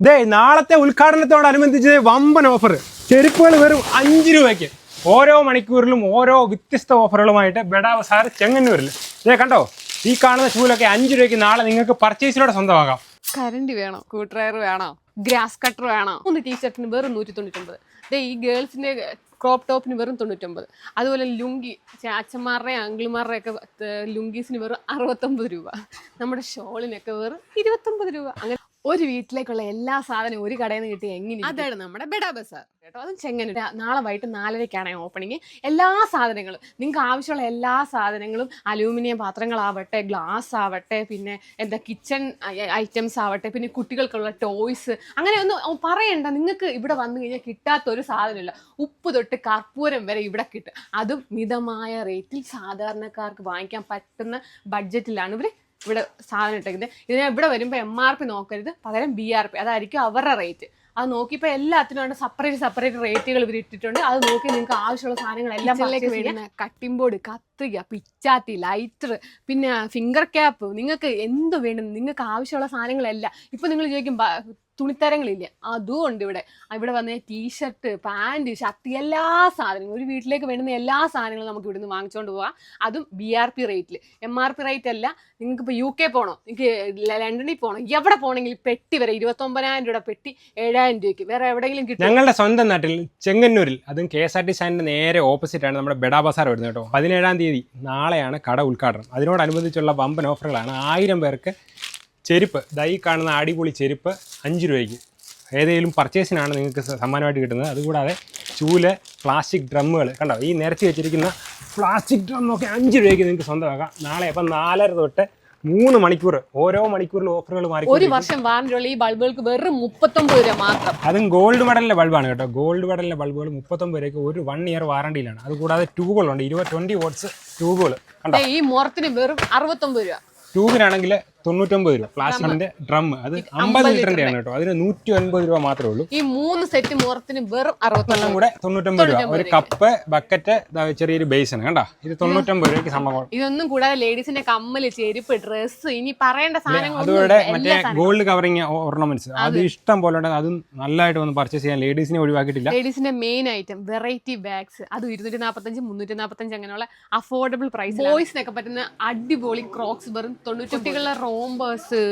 ദേ നാളത്തെ ഉദ്ഘാടനത്തോടനുബന്ധിച്ച് വമ്പൻ ഓഫർ ചെരുപ്പുകൾ വെറും അഞ്ച് രൂപയ്ക്ക്. ഓരോ മണിക്കൂറിലും ഓരോ വ്യത്യസ്ത ഓഫറുകളുമായിട്ട് ബെഡാവസാർ ചെങ്ങന്നൂരിൽ ദേ കണ്ടോ? ഈ കാണുന്ന ഷൂലൊക്കെ അഞ്ച് രൂപയ്ക്ക് നാളെ നിങ്ങൾക്ക് പർച്ചേസിലൂടെ സ്വന്തമാകാം കരണ്ട് വേണോ? കൂട്ടറയർ വേണോ? ഗ്രാസ് കട്ടർ വേണോ? ഒന്ന് ടീഷർട്ടിന് വെറും നൂറ്റി തൊണ്ണൂറ്റൊമ്പത് ദേ ഈ ഗേൾസിന്റെ ക്രോപ്പ് ടോപ്പിന് വെറും തൊണ്ണൂറ്റൊമ്പത്. അതുപോലെ ലുങ്കി ചെ- അച്ഛന്മാരുടെയും അങ്കിൾമാരുടെ ഒക്കെ ലുങ്കീസിന് വെറും അറുപത്തൊമ്പത് രൂപ. നമ്മുടെ ഷോളിനൊക്കെ വെറും ഇരുപത്തൊമ്പത് രൂപ. അങ്ങനെ ഒരു വീട്ടിലേക്കുള്ള എല്ലാ സാധനവും ഒരു കടയിൽ നിന്ന് കിട്ടി എങ്ങനെ അതാണ് നമ്മുടെ ബെഡാ ബസാർ. കേട്ടോ അതും ചെങ്ങന്നൂർ നാളെ വൈകിട്ട് നാലരയ്ക്കാണ് ഓപ്പണിങ് എല്ലാ സാധനങ്ങളും നിങ്ങൾക്ക് ആവശ്യമുള്ള എല്ലാ സാധനങ്ങളും അലൂമിനിയം പാത്രങ്ങളാവട്ടെ ഗ്ലാസ് ആവട്ടെ പിന്നെ എന്താ കിച്ചൺ ഐറ്റംസ് ആവട്ടെ പിന്നെ കുട്ടികൾക്കുള്ള ടോയ്സ് അങ്ങനെ ഒന്നും പറയണ്ട. നിങ്ങൾക്ക് ഇവിടെ വന്നു കഴിഞ്ഞാൽ കിട്ടാത്ത ഒരു സാധനമില്ല. ഉപ്പ് തൊട്ട് കർപ്പൂരം വരെ ഇവിടെ കിട്ടും. അതും മിതമായ റേറ്റിൽ സാധാരണക്കാർക്ക് വാങ്ങിക്കാൻ പറ്റുന്ന ബഡ്ജറ്റിലാണ് ഇവർ ഇവിടെ സാധനം ഇട്ടേക്കുന്നത്. ഇതിനെ ഇവിടെ വരുമ്പോൾ എം ആർ പി നോക്കരുത്. പകരം ബി ആർ പി അതായിരിക്കും അവരുടെ റേറ്റ് അത് നോക്കിയപ്പോൾ എല്ലാത്തിനും സെപ്പറേറ്റ് സെപ്പറേറ്റ് റേറ്റുകൾ ഇവർ ഇട്ടിട്ടുണ്ട്. അത് നോക്കി നിങ്ങൾക്ക് ആവശ്യമുള്ള സാധനങ്ങൾ സാധനങ്ങളെല്ലാം വരുന്ന കട്ടിംഗ് ബോർഡ് കത്രിക പിച്ചാത്തി ലൈറ്റർ പിന്നെ ഫിംഗർ ക്യാപ്പ് നിങ്ങൾക്ക് എന്ത് വേണം നിങ്ങൾക്ക് ആവശ്യമുള്ള സാധനങ്ങളെല്ലാം. ഇപ്പൊ നിങ്ങൾ ചോദിക്കും "ബ- തുണിത്തരങ്ങളില്ലേ. അതുകൊണ്ട് ഇവിടെ. ഇവിടെ വന്ന ടീഷർട്ട് പാന്റ് ഷർട്ട് എല്ലാ സാധനങ്ങളും ഒരു വീട്ടിലേക്ക് വേണ്ടുന്ന എല്ലാ സാധനങ്ങളും നമുക്ക് ഇവിടുന്ന് വാങ്ങിച്ചുകൊണ്ട് പോവാം. അതും ബി ആർ പി റേറ്റിൽ എം ആർ പി റേറ്റ് അല്ല നിങ്ങൾക്ക് ഇപ്പോൾ യു കെ പോകണോ നിങ്ങൾക്ക് ലണ്ടനിൽ പോകണം എവിടെ പോകണമെങ്കിൽ പെട്ടി വരെ ഇരുപത്തൊമ്പതിനായിരം രൂപ പെട്ടി ഏഴായിരം രൂപയ്ക്ക്. വേറെ എവിടെയെങ്കിലും കിട്ടും? ഞങ്ങളുടെ സ്വന്തം നാട്ടിൽ ചെങ്ങന്നൂരിൽ അതും കെ എസ് ആർ ടി സ്റ്റാൻഡിന്റെ നേരെ ഓപ്പോസിറ്റ് ആണ് നമ്മുടെ ബെഡാ ബസാർ വരുന്നത് കേട്ടോ. പതിനേഴാം തീയതി നാളെയാണ് കട ഉദ്ഘാടനം. അതിനോടനുബന്ധിച്ചുള്ള വമ്പൻ ഓഫറുകളാണ് ആയിരം പേർക്ക് ചെരുപ്പ്. ദൈ കാണുന്ന അടിപൊളി ചെരുപ്പ് അഞ്ച് രൂപയ്ക്ക്. ഏതെങ്കിലും പർച്ചേസിനാണ് നിങ്ങൾക്ക് സമ്മാനമായിട്ട് കിട്ടുന്നത്. അതുകൂടാതെ ചൂൽ പ്ലാസ്റ്റിക് ഡ്രമ്മുകൾ കണ്ടോ? ഈ നിരത്തി വെച്ചിരിക്കുന്ന പ്ലാസ്റ്റിക് ഡ്രമ്മൊക്കെ അഞ്ച് രൂപയ്ക്ക് നിങ്ങൾക്ക് സ്വന്തമാക്കാം. നാളെ അപ്പം നാലര തൊട്ട് മൂന്ന് മണിക്കൂർ ഓരോ മണിക്കൂറിൽ ഓഫറുകൾ മാറി ഒരു വർഷം വാറന്റിയുള്ള ഈ ബൾബുകൾക്ക് വെറും മുപ്പത്തൊമ്പത് രൂപ മാത്രം. അതും ഗോൾഡ് മെഡലിന്റെ ബൾബാണ് കേട്ടോ. ഗോൾഡ് മെഡലിന്റെ ബൾബുകൾ മുപ്പത്തൊമ്പത് രൂപയ്ക്ക് ഒരു വൺ ഇയർ വാറണ്ടിയിലാണ് അതുകൂടാതെ ട്യൂബുകളുണ്ട് ഇരുപത് ട്വന്റി വോട്ട്സ് ട്യൂബുകൾ ഈ മുറത്തിന് വെറും അറുപത്തൊമ്പത് രൂപ. ട്യൂബിനാണെങ്കിൽ തൊണ്ണൂറ്റൊമ്പത് രൂപ. പ്ലാസ്റ്റിക്കിന്റെ ഡ്രം അത് അമ്പത് ലിറ്ററിന്റെ ആണ് കേട്ടോ അതിന് നൂറ്റി ഒൻപത് രൂപ മാത്രമേ ഉള്ളൂ. ഈ മൂന്ന് സെറ്റ് മുറത്തിന് വെറും അറുപത്തൊമ്പത് എല്ലാം കൂടെ തൊണ്ണൂറ്റൊമ്പത് രൂപ. ഒരു കപ്പ് ബക്കറ്റ് ചെറിയൊരു ബേസാണ് കണ്ടോ? ഇത് തൊണ്ണൂറ്റൊമ്പത് രൂപയ്ക്ക് സംഭവം ഇതൊന്നും കൂടാതെ ലേഡീസിന്റെ കമ്മൽ ചെരുപ്പ് ഡ്രസ്സ് ഇനി പറയേണ്ട സാധനങ്ങൾ അതുകൂടെ മറ്റേ ഗോൾഡ് കവറിങ് ഓർണമെന്റ്സ് അത് ഇഷ്ടം പോലെ അതും നല്ലതായിട്ട് വന്ന് പർച്ചേസ് ചെയ്യാൻ ലേഡീസിനെ ഒഴിവാക്കിയിട്ടില്ല. ലേഡീസിന്റെ മെയിൻ ഐറ്റം വെറൈറ്റി ബാഗ്സ് അത് ഇരുന്നൂറ്റി നാൽപ്പത്തഞ്ച് മുന്നൂറ്റി നാൽപ്പത്തഞ്ച് അങ്ങനെയുള്ള അഫോർഡബിൾ പ്രൈസ് ബോയ്സിനൊക്കെ പറ്റുന്ന അടിപൊളി ക്രോക്സ് വെറും തൊണ്ണൂറ്റി കുട്ടികളുടെ റോംബേഴ്സ്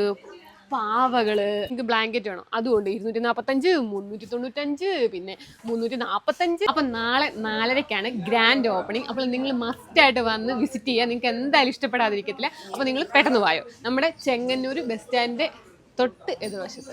പാവകൾ നിങ്ങൾക്ക് ബ്ലാങ്കറ്റ് വേണം. അതുകൊണ്ട് ഇരുന്നൂറ്റി നാൽപ്പത്തഞ്ച് മുന്നൂറ്റി തൊണ്ണൂറ്റഞ്ച് പിന്നെ മുന്നൂറ്റി നാൽപ്പത്തഞ്ച് അപ്പം നാളെ നാലരയ്ക്കാണ് ഗ്രാൻഡ് ഓപ്പണിംഗ് അപ്പോൾ നിങ്ങൾ മസ്റ്റ് ആയിട്ട് വന്ന് വിസിറ്റ് ചെയ്യുക നിങ്ങൾക്ക് എന്തായാലും ഇഷ്ടപ്പെടാതിരിക്കത്തില്ല. അപ്പോൾ നിങ്ങൾ പെട്ടെന്ന് വായോ. നമ്മുടെ ചെങ്ങന്നൂർ ബസ് സ്റ്റാൻഡിന്റെ തൊട്ട് എതിർവശത്ത്